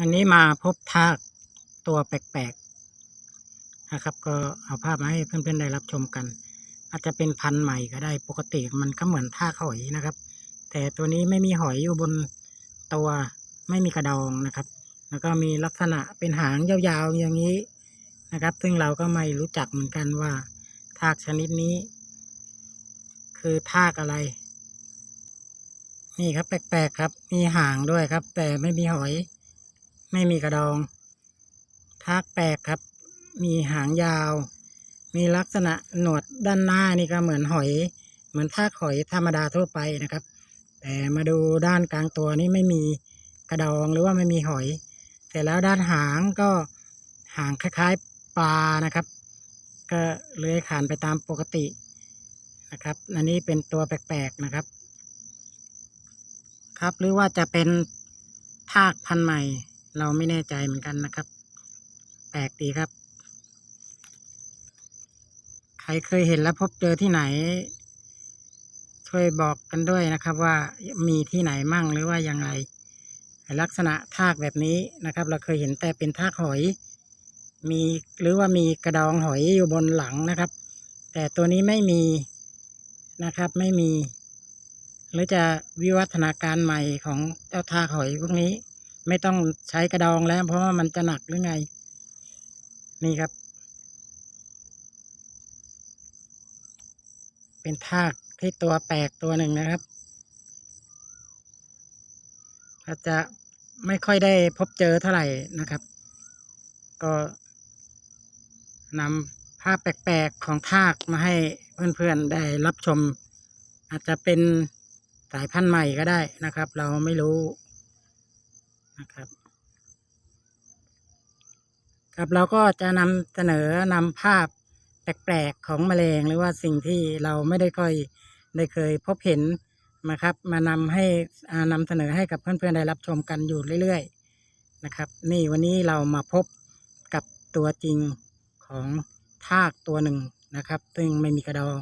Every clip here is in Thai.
อันนี้มาพบทากตัวแปลกๆนะครับ ก็เอาภาพมาให้เพื่อนๆได้รับชมกัน อาจจะเป็นพันธุ์ใหม่ก็ได้ปกติมันก็เหมือนทากหอยนะครับ แต่ตัวนี้ไม่มีหอยอยู่บนตัวไม่มีกระดองนะครับ แล้วก็มีลักษณะเป็นหางยาวๆอย่างนี้นะครับ ซึ่งเราก็ไม่รู้จักเหมือนกันว่าทากชนิดนี้ คือทากอะไร นี่ครับแปลกๆครับ มีหางด้วยครับ แต่ไม่มีหอย ไม่มีกระดองทากแปลกครับ มีหางยาว มีลักษณะหนวดด้านหน้านี่ก็เหมือนหอย เหมือนทากหอยธรรมดาทั่วไปนะครับ แต่มาดูด้านกลางตัวนี่ไม่มีกระดองหรือว่าไม่มีหอย แต่แล้วด้านหางก็หางคล้ายๆปลานะครับ ก็เลื้อยขานไปตามปกตินะครับ อันนี้เป็นตัวแปลกๆนะครับ ครับหรือว่าจะเป็นทากพันธุ์ใหม่ เราไม่แน่ใจเหมือนกันนะครับ แปลกดีครับ ใครเคยเห็นและพบเจอที่ไหน ช่วยบอกกันด้วยนะครับ ว่ามีที่ไหนมั่งหรือว่าอย่างไร ลักษณะทากแบบนี้นะครับ เราเคยเห็นแต่เป็นทากหอย มีหรือว่ามีกระดองหอยอยู่บนหลังนะครับ แต่ตัวนี้ไม่มีนะครับไม่มี หรือจะวิวัฒนาการใหม่ของเจ้าทากหอยพวกนี้ ไม่ต้องใช้กระดองแล้ว เพราะว่ามันจะหนักหรือไง นี่ครับ เป็นทากที่ตัวแปลกตัวหนึ่งนะครับอาจจะไม่ค่อยได้พบเจอเท่าไหร่นะครับ ก็นำภาพแปลกๆของทากมาให้เพื่อนๆได้รับชม อาจจะเป็นสายพันธุ์ใหม่ก็ได้นะครับ เราไม่รู้ นะครับ ครับเราก็จะนำเสนอนำภาพแปลกๆของแมลงหรือว่าสิ่งที่เราไม่ได้ค่อยได้เคยพบเห็นนะครับ มานำให้นำเสนอให้กับเพื่อนๆได้รับชมกันอยู่เรื่อยๆนะครับ นี่วันนี้เรามาพบกับตัวจริงของทากตัวหนึ่งนะครับ ซึ่งไม่มีกระดอง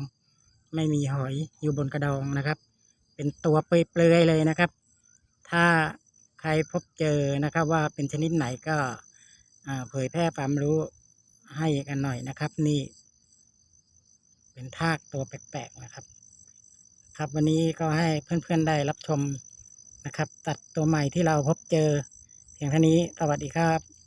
ไม่มีหอยอยู่บนกระดองนะครับ เป็นตัวเปลือยๆเลยนะครับ ถ้า ใครพบเจอนะครับว่าเป็นชนิดไหนก็เผยแพร่ความรู้ให้กันหน่อยนะครับ นี่ เป็นทากตัวแปลกๆนะครับ ครับวันนี้ก็ให้เพื่อนๆได้รับชมนะครับตัดตัวใหม่ที่เราพบเจอเพียงเท่านี้สวัสดีครับ